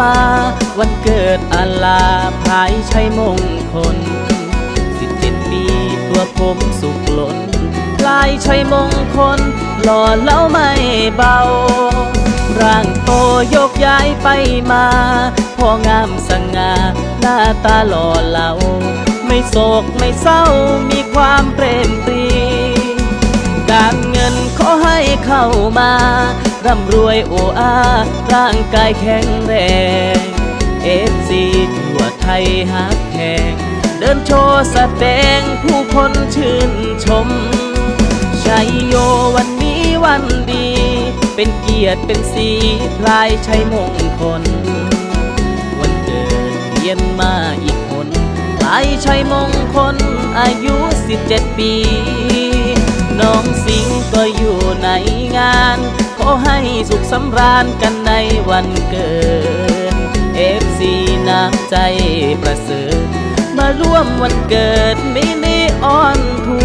มา วันเกิดอาลาภายชัยมงคล สิบเจ็ดปีตัวผมสุขล้นลายชัยมงคล หล่อเล้าไม่เบา ร่างโตยกย้ายไปมา พองามสง่าหน้าตาหล่อเหลา ไม่โศกไม่เศร้ามีความเปรมปรีการเงินขอให้เข้ามา ร่ำรวยโออาร่างกายแข็งแรงเอฟซีทั่วไทยฮักแพงเดินโชว์แสดงผู้คนชื่นชมชัยโยวันนี้วันดี เป็นเกียรติเป็นสีพลายชัยมงคล วันเกิดเยี่ยนมาอีกคนพลายชัยมงคล อายุ 17 ปี น้องสิงก็อยู่ในงาน ให้สุขสำราญกันในวันเกิด FC น้ำใจประเสริฐ มาร่วมวันเกิดมินิออนทั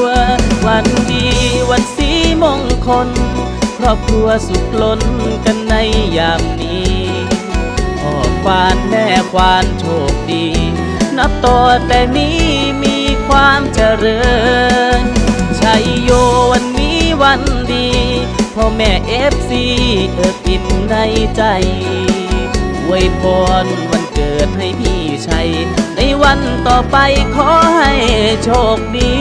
วร์วันดีวันสีมงคล ครอบครัวสุขล้นกันในยามนี้พ่อควานแม่ควานโชคดี นับต่อแต่นี้มีความเจริญชัยโยวันนี้วันดี พ่อแม่เอฟซีเอิบอิ่มในใจอวยพรวันเกิดให้พี่ชัย ในวันต่อไปขอให้โชคดี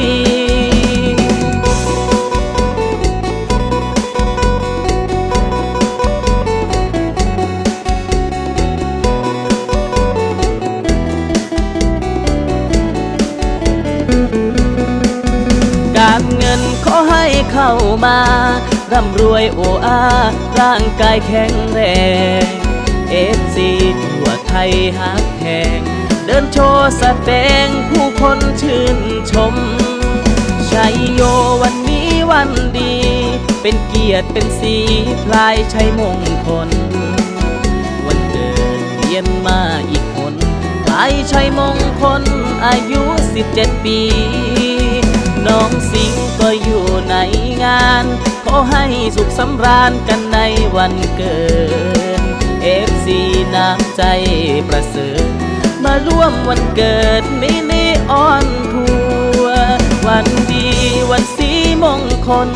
การเงินขอให้เข้ามา ร่ำรวยโออาร่างกายแข็งแรงเอฟซีทั่วไทยฮักแพงเดินโชว์สแสดงผู้คนชื่นชมชัยโยวันนี้วันดี เป็นเกียรติเป็นสีพลายชัยมงคล วันเกิดเยี่ยมมาอีกคนหลายชัยมงคลอายุ 17 ปี น้องสิงก็อยู่ในงาน ให้สุขสำราญกันในวันเกิด FC น้ำใจประเสริฐ มาร่วมวันเกิดมินิออนทัวร์วันดีวันสีมงคล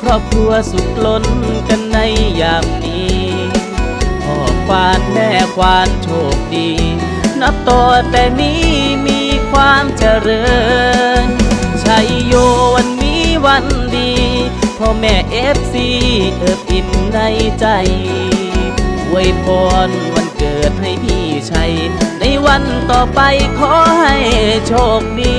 ครอบครัวสุขล้นกันในยามนี้พ่อควานแม่ควานโชคดี นับต่อแต่นี้มีความเจริญ พ่อแม่เอฟซีเอิบอิ่มในใจอวยพรวันเกิดให้พี่ชัย ในวันต่อไปขอให้โชคดี